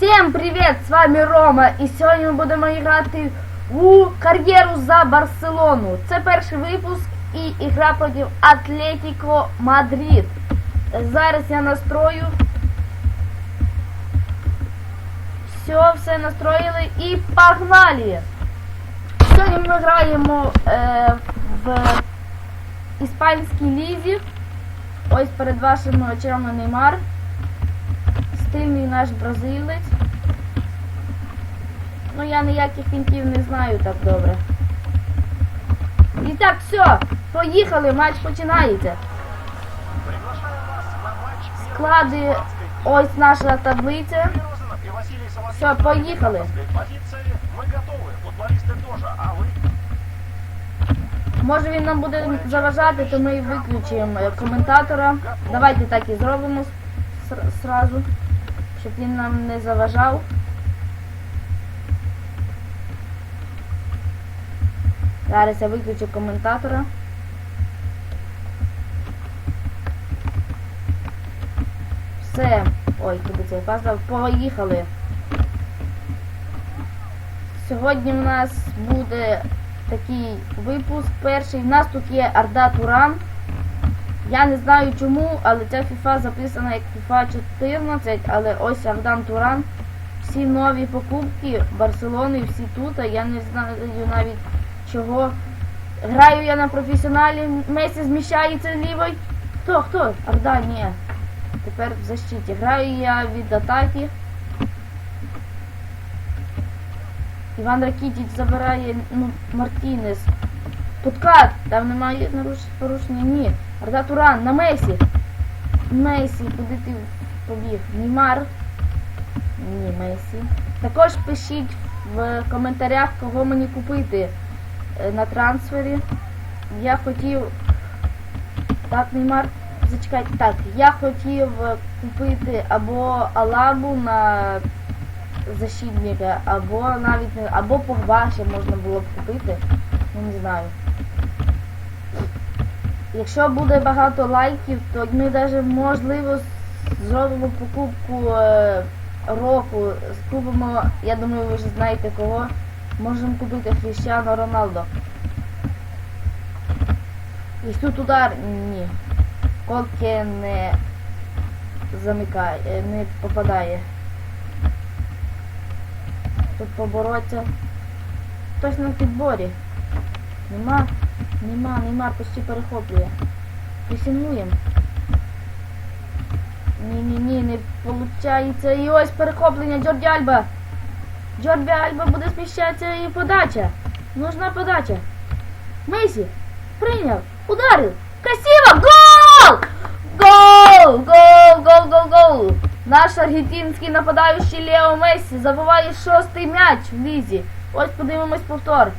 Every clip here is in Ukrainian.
Всем привет! С вами Рома і сьогодні ми будемо грати у кар'єру за Барселону. Це перший випуск і ігра проти Атлетіко Мадрид. Зараз я настрою. Все, все настроїли і погнали! Сьогодні ми граємо е, в іспанській лізі. Ось перед вашими очами Неймар Стильний наш бразилець. Ну я ніяких фінтів не знаю так добре. І так, все, поїхали, матч починається. Приглашаю вас на матч Склади, ось наша таблиця. Розанов и Василий Соловьев. Все, поїхали. Позиции мы готовы, футболисты тоже, а вы? Може він нам буде заважати, то ми і виключимо е, коментатора. Давайте так і зробимо ср- сразу, щоб він нам не заважав. Зараз я виключу коментатора. Все. Ой, куди цей пазл. Поїхали. Сьогодні в нас буде такий випуск перший. У нас тут є Арда Туран. Я не знаю чому, але ця FIFA записана як FIFA 14, але ось Ардан Туран. Всі нові покупки Барселони, всі тут, я не знаю навіть чого. Граю я на професіоналі, Месі зміщається лівою. Хто, хто? Арда, ні. Тепер в защиті. Граю я від атаки. Іван Ракітіч забирає ну, Мартінес. Подкат! Там немає порушення. Ні. Арда Туран на Месі. Месі, куди ти побіг? Німар. Ні, Месі. Також пишіть в коментарях, кого мені купити е, на трансфері. Я хотів. Так, Неймар. Зачекайте. Так, я хотів купити або Алабу на защитника, або навіть або Погба можна було б купити. Ну не знаю. Якщо буде багато лайків, то ми навіть можливо зробимо покупку е, року. Купимо, я думаю, ви вже знаєте кого. Можемо купити Хрещано Роналдо. І тут удар ні. Колки не замикає, не попадає. Тут побороться. Хтось на підборі. Нема, нема, нема, почти перехоплює. Присінуємо. Ні-ні-ні, не виходить. І ось перехоплення Джорді Альба. Джорді Альба буде зміщатися і подача. Нужна подача. Месі. Прийняв. Ударив. Красиво! Гол! Гол! Гол! Гол! Гол! Гол! Наш аргентинський нападаючий Лео Мессі забиває шостий м'яч в лізі. Ось подивимось повтор.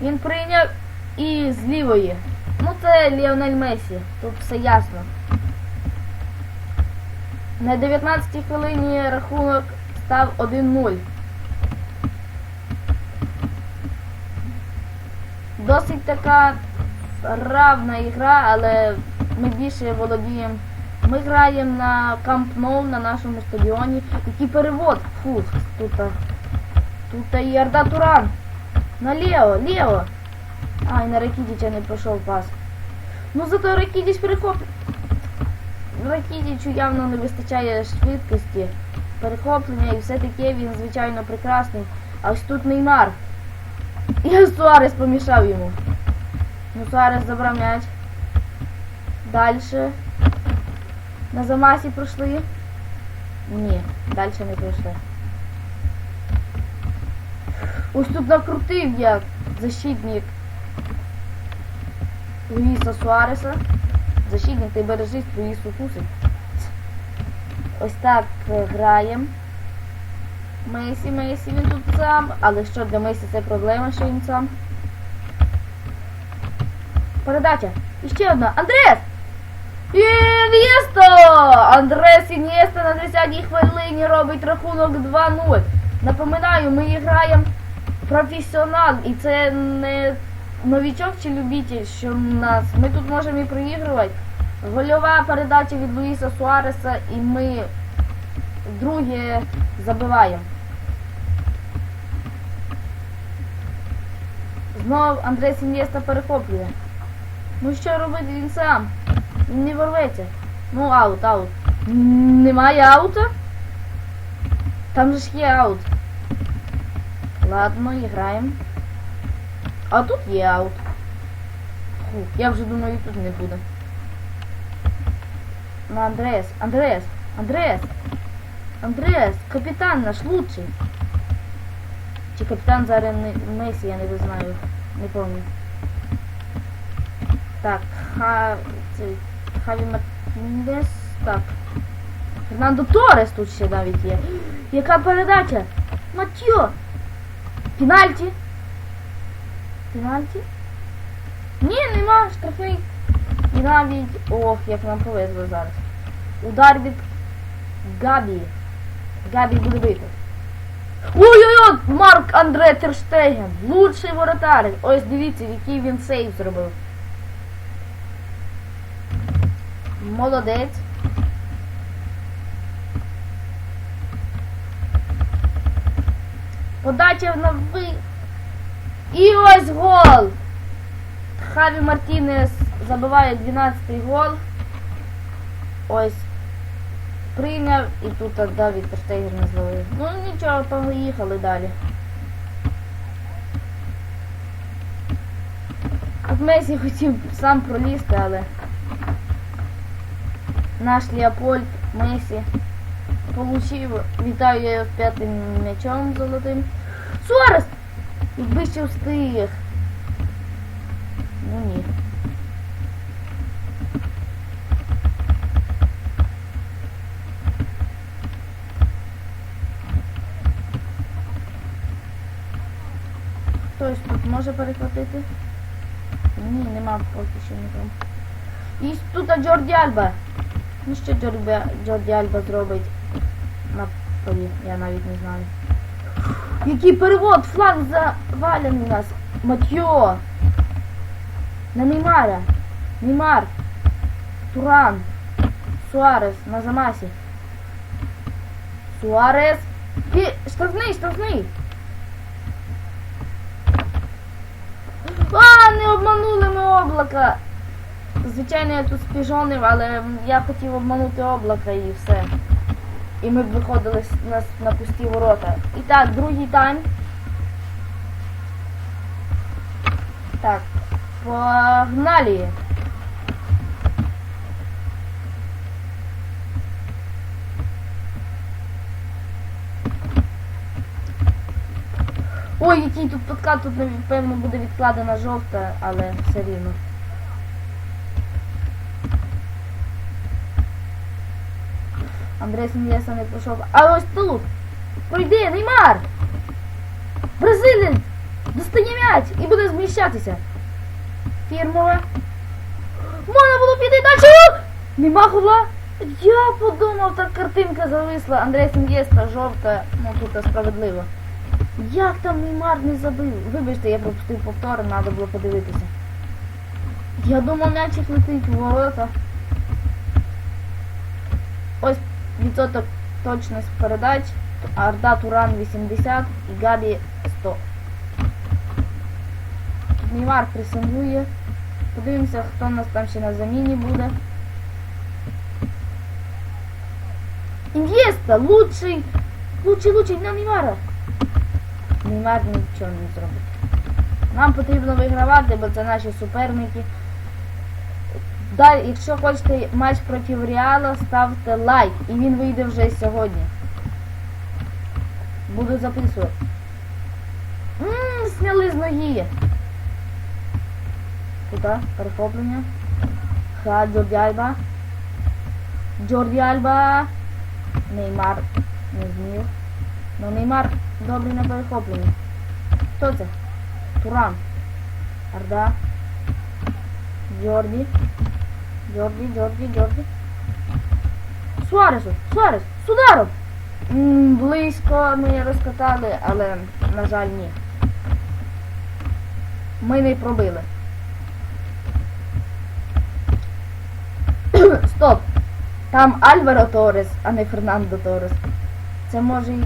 Він прийняв і з лівої. Ну це Ліонель Месі. Тут все ясно. На 19-й хвилині рахунок став 1-0. Досить така равна ігра, але ми більше володіємо. Ми граємо на Camp Nou, на нашому стадіоні. Який перевод? Фух, тут. Тут і Арда Туран. На Лео, Лео. А, і на Ракідіча не пройшов пас. Ну зато Ракідіч перехоплює. Ракідічу явно не вистачає швидкості, перехоплення і все таке він, звичайно, прекрасний. А ось тут Неймар. І Суарес помішав йому. Ну, Суарес забрав м'яч. Дальше. На замасі пройшли. Ні, далі не пройшли. Ось тут накрутив я защитник Луїса Суареса. Защитник, ти бережись, Луїс укусить. Ось так е, граємо. Месі, Месі, він тут сам. Але що для Месі це проблема, що він сам. Передача. І ще одна. Андрес! Ін'єсто! Андрес Ін'єсто на 10-й хвилині робить рахунок 2-0. Напоминаю, ми граємо професіонал, і це не новічок чи любитель, що в нас. Ми тут можемо і проігрувати. Гольова передача від Луїса Суареса, і ми друге забиваємо. Знов Андрей Сінєста перехоплює. Ну що робити він сам? Він не ворветься. Ну аут, аут. Немає аута? Там же ж є аут. Ладно, граємо. А тут є аут. Фу, я вже думаю, і тут не буде. Ну, Андреас, Андреас, Андреас, Андреас, капітан наш лучший. Чи капітан зараз не Месі, я не знаю. Не пам'ятаю. Так, ха... цей, Хаві Мартінес, так. Фернандо Торес тут ще навіть є. Яка передача? Матьо! Пенальті? Пенальті? Ні, нема, штрафний. І навіть... Ох, як нам повезло зараз. Удар від Габі. Габі буде бити. Ой-ой-ой! Марк Андре Терштеген. Лучший воротар. Ось дивіться, який він сейв зробив. Молодець. Подача на ви. І ось гол! Хаві Мартінес забиває 12-й гол. Ось. Прийняв і тут Давід Терштегер не зловив. Ну нічого, поїхали далі. От Месі хотів сам пролізти, але наш Леопольд Месі получив, вітаю я його з п'ятим м'ячом золотим. Суарес! Якби ще встиг. Ну ні. Хтось тут може перехватити? Ні, нема поки що нікого. І тут Джорді Альба. Ну що Джорді, Альба зробить на полі, я навіть не знаю. Який перевод, фланг завалений у нас. Матьо. На Неймара. Неймар. Туран. Суарес на замасі. Суарес. Пі... Штрафний, штрафний. А, не обманули ми облака. Звичайно, я тут спіжонив, але я хотів обманути облака і все. І ми б виходили на, на пусті ворота. І так, другий тайм. Так, погнали. Ой, який тут подкат, тут напевно буде відкладена жовта, але все рівно. Андрей Сінєса не пройшов. А ось тут! Пройди, Неймар! Бразилець! Достає м'яч і буде зміщатися. Фірмове. Можна було піти далі! Нема гола! Я подумав, так картинка зависла. Андрей Сінєста, жовта, ну тут справедливо. Як там Неймар не забив? Вибачте, я пропустив повтор, треба було подивитися. Я думав, м'ячик летить в ворота. Ось відсоток точність передач. Арда Туран 80 і Габі 100. Неймар пресингує. Подивимося, хто у нас там ще на заміні буде. Ін'єста, лучший, лучший, лучший на Неймара. Неймар нічого не зробить. Нам потрібно вигравати, бо це наші суперники. Далі, якщо хочете матч проти Реала, ставте лайк. І він вийде вже сьогодні. Буду записувати. Ммм, сняли з ноги. Куди? Перехоплення. Ха, Джорді Альба. Джорді Альба. Неймар не зміг. Ну Неймар добрий на перехопленні. Хто це? Туран. Арда. Джорді. Джорді, Джорді, Джорді. Суаресу, Суарес, з ударом! Близько ми розкатали, але, на жаль, ні. Ми не пробили. Стоп! Там Альваро Торес, а не Фернандо Торес. Це може і